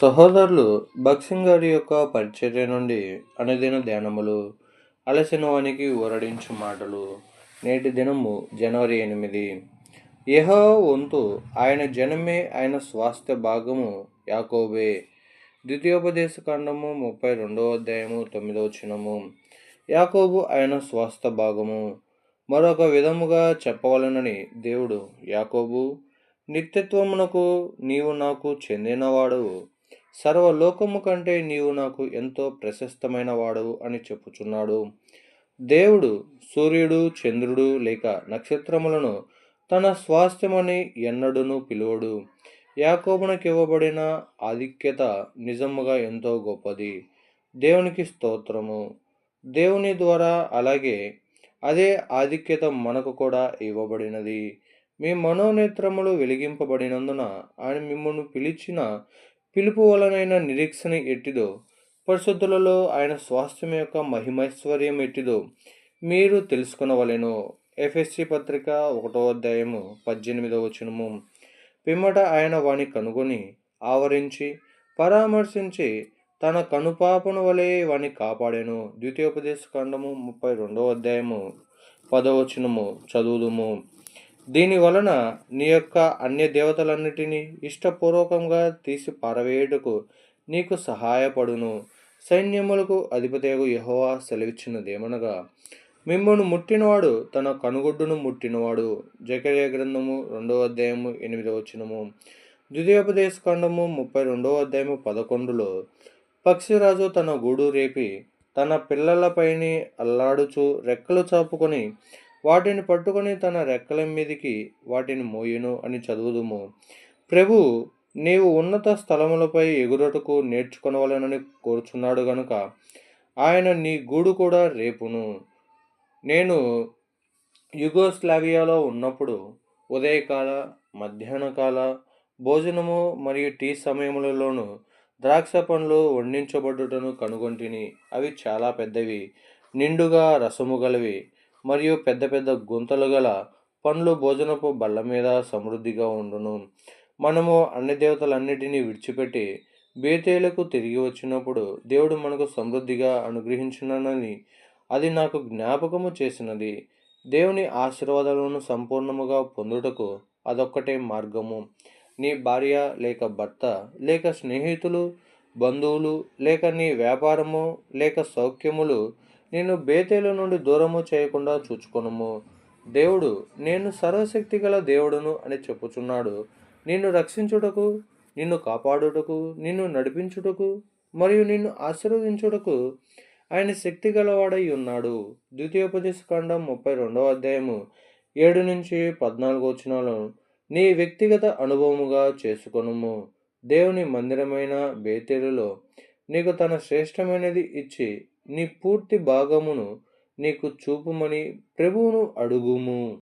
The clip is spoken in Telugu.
సహోదరులు భక్సింగ్ గారి యొక్క పరిచర్య నుండి అనుదిన ధ్యానములు అలసిన వానికి ఊరడించు మాటలు నేటి దినము జనవరి ఎనిమిది. యహో వంతు ఆయన జనమే ఆయన స్వాస్థ్య భాగము యాకోబే. ద్వితీయోపదేశ ఖండము ముప్పై రెండవ అధ్యాయము తొమ్మిదవ చినము యాకోబు ఆయన స్వాస్థ్య భాగము. మరొక విధముగా చెప్పవలనని దేవుడు యాకోబు నిత్యత్వమునకు నీవు నాకు చెందినవాడు సర్వలోకము కంటే నీవు నాకు ఎంతో ప్రశస్తమైన వాడవు అని చెప్పుచున్నాడు. దేవుడు సూర్యుడు చంద్రుడు లేక నక్షత్రములను తన స్వాస్థ్యమని ఎన్నడూను పిలువడు. యాకోబునకు ఇవ్వబడిన ఆధిక్యత నిజముగా ఎంతో గొప్పది. దేవునికి స్తోత్రము. దేవుని ద్వారా అలాగే అదే ఆధిక్యత మనకు కూడా ఇవ్వబడినది. మీ మనోనేత్రములు వెలిగింపబడినందున ఆయన మిమ్మల్ని పిలిచిన పిలుపు వలనైన నిరీక్షణ ఎట్టిదో పరిశుద్ధులలో ఆయన స్వాస్థ్యం యొక్క మహిమైశ్వర్యం ఎట్టిదో మీరు తెలుసుకునవలెను. ఎఫ్ఎస్సి పత్రిక ఒకటో అధ్యాయము పద్దెనిమిదవ వచనము. పిమ్మట ఆయన వాని కనుగొని ఆవరించి పరామర్శించి తన కనుపాపను వలె వాని కాపాడాను. ద్వితీయోపదేశ ఖండము ముప్పై రెండవ అధ్యాయము పదవచనము చదువుదుము. దీని వలన నీ యొక్క అన్య దేవతలన్నిటినీ ఇష్టపూర్వకంగా తీసి పారవేయుటకు నీకు సహాయపడును. సైన్యములకు అధిపతేగు యహోవా సెలవిచ్చినదేమనగా మిమ్మల్ని ముట్టినవాడు తన కనుగొడ్డును ముట్టినవాడు. జకర్య గ్రంథము రెండవ అధ్యాయము ఎనిమిదవ వచనము. ద్వితీయోపదేశ ఖండము ముప్పై రెండవ అధ్యాయము పదకొండులో పక్షిరాజు తన గూడు రేపి తన పిల్లలపైని అల్లాడుచు రెక్కలు చాపుకొని వాటిని పట్టుకొని తన రెక్కల మీదికి వాటిని మోయను అని చదువుదుము. ప్రభు నీవు ఉన్నత స్థలములపై ఎగురటకు నేర్చుకొనవలనని కోరుచున్నాడు గనుక ఆయన నీ గూడు కూడా రేపును. నేను యుగోస్లావియాలో ఉన్నప్పుడు ఉదయకాల మధ్యాహ్నకాల భోజనము మరియు టీ సమయములలోనూ ద్రాక్ష పండ్లు వండించబడుటను కనుగొంటిని. అవి చాలా పెద్దవి నిండుగా రసము గలవి. మరియు పెద్ద పెద్ద గుంతలు గల పండ్లు భోజనపు బల్ల మీద సమృద్ధిగా ఉండును. మనము అన్ని దేవతలన్నిటినీ విడిచిపెట్టి బేతేలకు తిరిగి వచ్చినప్పుడు దేవుడు మనకు సమృద్ధిగా అనుగ్రహించునని అది నాకు జ్ఞాపకము చేసినది. దేవుని ఆశీర్వాదాలను సంపూర్ణముగా పొందుటకు అదొక్కటే మార్గము. నీ భార్య లేక భర్త లేక స్నేహితులు బంధువులు లేక నీ వ్యాపారము లేక సౌఖ్యములు నేను బేతేలు నుండి దూరము చేయకుండా చూచుకొనుము. దేవుడు నేను సర్వశక్తి గల దేవుడును అని చెప్పుచున్నాడు. నిన్ను రక్షించుటకు నిన్ను కాపాడుటకు నిన్ను నడిపించుటకు మరియు నిన్ను ఆశీర్వదించుటకు ఆయన శక్తి గలవాడై ఉన్నాడు. ద్వితీయోపదేశ కాండం ముప్పై రెండవ అధ్యాయము ఏడు నుంచి పద్నాలుగు వచనాలను నీ వ్యక్తిగత అనుభవముగా చేసుకొనుము. దేవుని మందిరమైన బేతేలులో నీకు తన శ్రేష్టమైనది ఇచ్చి నీ పూర్తి భాగమును నీకు చూపుమని ప్రభువును అడుగుము.